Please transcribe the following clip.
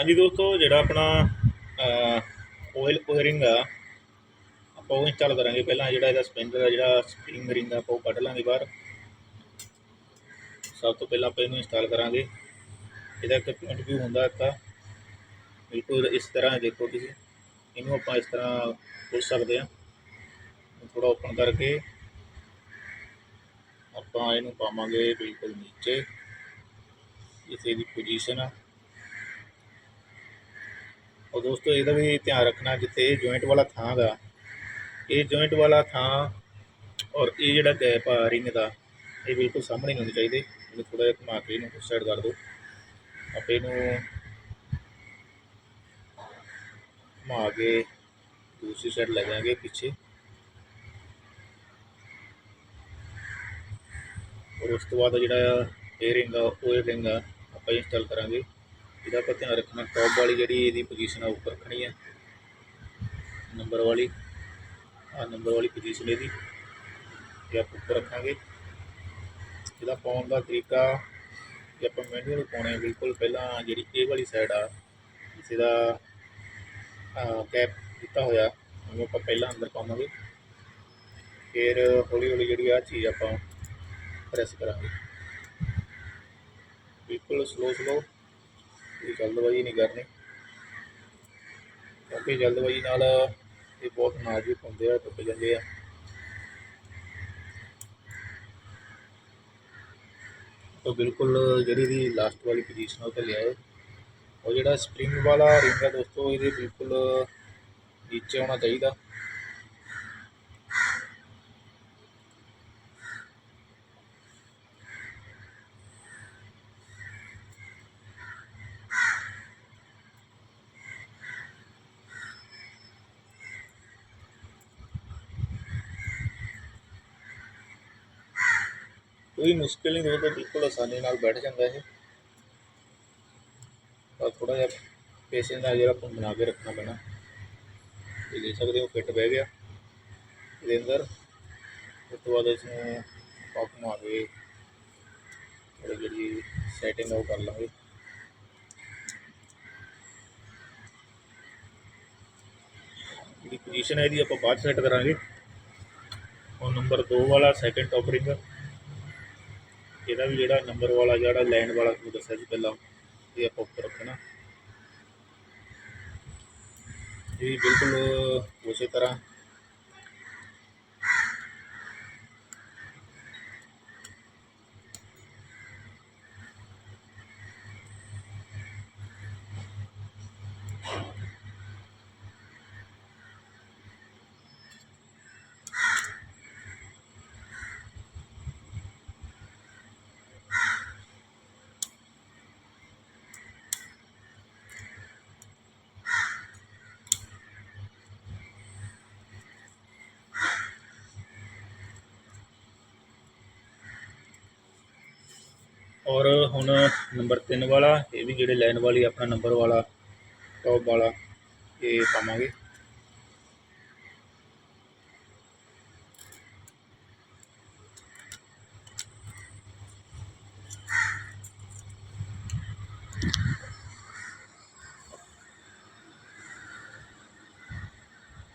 ਹਾਂਜੀ ਦੋਸਤੋ, ਜਿਹੜਾ ਆਪਣਾ ਆਇਲ ਕੋਹਰਿੰਗ ਆ, ਆਪਾਂ ਉਹ ਇੰਸਟਾਲ ਕਰਾਂਗੇ। ਪਹਿਲਾਂ ਜਿਹੜਾ ਇਹਦਾ ਸਪਿੰਡਰ ਆ, ਜਿਹੜਾ ਸਪ੍ਰਿੰਗ ਰਿੰਗ ਆ, ਆਪਾਂ ਉਹ ਕੱਢ ਲਾਂਗੇ ਬਾਹਰ। ਸਭ ਤੋਂ ਪਹਿਲਾਂ ਆਪਾਂ ਇਹਨੂੰ ਇੰਸਟਾਲ ਕਰਾਂਗੇ। ਇਹਦਾ ਇੱਕ ਪੁਆਇੰਟ ਵੀ ਹੁੰਦਾ ਇੱਕ ਬਿਲਕੁਲ ਇਸ ਤਰ੍ਹਾਂ ਦੇਖੋ ਤੁਸੀਂ। ਇਹਨੂੰ ਆਪਾਂ ਇਸ ਤਰ੍ਹਾਂ ਖੋਲ ਸਕਦੇ ਆ ਥੋੜਾ ਓਪਨ ਕਰਕੇ ਆਪਾਂ ਇਹਨੂੰ ਪਾਵਾਂਗੇ ਬਿਲਕੁਲ ਨੀਚੇ। ਜਿੱਥੇ ਦੀ ਪੋਜੀਸ਼ਨ ਆ। ਔਰ ਦੋਸਤੋ, ਇਹਦਾ ਵੀ ਧਿਆਨ ਰੱਖਣਾ ਜਿੱਥੇ ਜੁਆਇੰਟ ਵਾਲਾ ਥਾਂ ਗਾ, ਇਹ ਜੁਆਇੰਟ ਵਾਲਾ ਥਾਂ ਔਰ ਇਹ ਜਿਹੜਾ ਗੈਪ ਆ ਰਿੰਗ ਦਾ, ਇਹ ਬਿਲਕੁਲ ਸਾਹਮਣੇ ਨਹੀਂ ਹੋਣੇ ਚਾਹੀਦੇ। ਇਹਨੂੰ ਥੋੜਾ ਜਿਹਾ ਘੁਮਾ ਕੇ ਇਹਨੂੰ ਉਸ ਸਾਈਡ ਕਰ ਦਿਓ। ਆਪੇ ਇਹਨੂੰ ਘੁਮਾ ਕੇ ਦੂਸਰੀ ਸਾਈਡ ਲੈ ਜਾਵਾਂਗੇ ਪਿੱਛੇ। ਔਰ ਉਸ ਤੋਂ ਬਾਅਦ ਜਿਹੜਾ ਇਹ ਰਿੰਗ ਆ, ਉਹ ਇਹ ਰਿੰਗ ਆ, ਆਪਾਂ ਇੰਸਟਾਲ ਕਰਾਂਗੇ। ਇਹਦਾ ਆਪਾਂ ਧਿਆਨ ਰੱਖਣਾ ਟੌਪ ਵਾਲੀ ਜਿਹੜੀ ਇਹਦੀ ਪੋਜੀਸ਼ਨ ਆ ਉੱਪਰ ਰੱਖਣੀ ਆ। ਨੰਬਰ ਵਾਲੀ ਆ ਨੰਬਰ ਵਾਲੀ ਪੋਜੀਸ਼ਨ ਇਹਦੀ, ਇਹ ਆਪਾਂ ਉੱਪਰ ਰੱਖਾਂਗੇ। ਇਹਦਾ ਪਾਉਣ ਦਾ ਤਰੀਕਾ, ਜੇ ਆਪਾਂ ਮੈਨੂਅਲ ਪਾਉਣੇ ਬਿਲਕੁਲ ਪਹਿਲਾਂ ਜਿਹੜੀ ਇਹ ਵਾਲੀ ਸਾਈਡ ਆ ਇਸ ਦਾ ਕੈਪ ਦਿੱਤਾ ਹੋਇਆ, ਉਹਨੂੰ ਆਪਾਂ ਪਹਿਲਾਂ ਅੰਦਰ ਪਾਵਾਂਗੇ। ਫਿਰ ਹੌਲੀ ਹੌਲੀ ਜਿਹੜੀ ਆ ਚੀਜ਼ ਆਪਾਂ ਪ੍ਰੈਸ ਕਰਾਂਗੇ। ਬਿਲਕੁਲ ਸਲੋ ਸਲੋ ਇਹ ਜਲਦਬਾਜ਼ੀ ਨਹੀਂ ਕਰਨੀ। ਕਿਉਂਕਿ ਜਲਦਬਾਜ਼ੀ ਨਾਲ ਇਹ ਬਹੁਤ ਨਾਜ਼ੁਕ ਹੁੰਦੇ ਆ, ਟੁੱਟ ਜਾਂਦੇ ਆ। ਤਾਂ ਬਿਲਕੁਲ ਜਿਹੜੀ ਦੀ ਲਾਸਟ ਵਾਲੀ ਪੋਜੀਸ਼ਨ ਉਹ ਤੇ ਲਿਆਓ। ਉਹ ਜਿਹੜਾ ਸਪ੍ਰਿੰਗ ਵਾਲਾ ਰਿੰਗ ਹੈ ਦੋਸਤੋ, ਇਹਦੇ ਬਿਲਕੁਲ ਨੀਚੇ ਹੋਣਾ ਚਾਹੀਦਾ। ਕੋਈ ਮੁਸ਼ਕਿਲ ਨਹੀਂ ਦੋਸਤੋ ਬਿਲਕੁਲ ਆਸਾਨੀ ਨਾਲ ਬੈਠ ਜਾਂਦਾ ਇਹ। ਪਰ ਥੋੜਾ ਜਿਹਾ ਪੇਸ਼ੈਂਸ ਨਾਲ ਜਿਹੜਾ ਆਪਾਂ ਬਣਾ ਕੇ ਰੱਖਣਾ ਪੈਣਾ। ਇਹ ਦੇਖ ਸਕਦੇ ਹੋ ਫਿੱਟ ਬਹਿ ਗਿਆ। ਇਹਦੇ ਅੰਦਰ ਉਸ ਤੋਂ ਬਾਅਦ ਇਸ ਨੂੰ ਪੱਕ ਮਾਰ ਕੇ ਥੋੜੀ ਜਿਹੜੀ ਸੈਟਿੰਗ ਉਹ ਕਰ ਲਾਂਗੇ। ਜਿਹੜੀ ਪੋਜੀਸ਼ਨ ਹੈ ਇਹਦੀ, ਆਪਾਂ ਬਾਅਦ ਸੈੱਟ ਕਰਾਂਗੇ। ਉਹ ਨੰਬਰ 2 ਵਾਲਾ ਸੈਕੰਡ ਟੌਪ ਰਿੰਗ ਇਹਦਾ ਵੀ ਜਿਹੜਾ ਨੰਬਰ ਵਾਲਾ, ਜਿਹੜਾ ਲਾਈਨ ਵਾਲਾ ਤੁਹਾਨੂੰ ਦੱਸਿਆ ਸੀ ਪਹਿਲਾਂ, ਇਹ ਆਪਾਂ ਉੱਪਰ ਰੱਖਣਾ। ਇਹ ਬਿਲਕੁਲ ਉਸੇ ਤਰ੍ਹਾਂ ਔਰ ਹੁਣ ਨੰਬਰ 3 ਵਾਲਾ, ਇਹ ਵੀ ਜਿਹੜੇ ਲਾਈਨ ਵਾਲੀ ਆਪਣਾ ਨੰਬਰ ਵਾਲਾ ਟੌਪ ਵਾਲਾ, ਇਹ ਪਾਵਾਂਗੇ।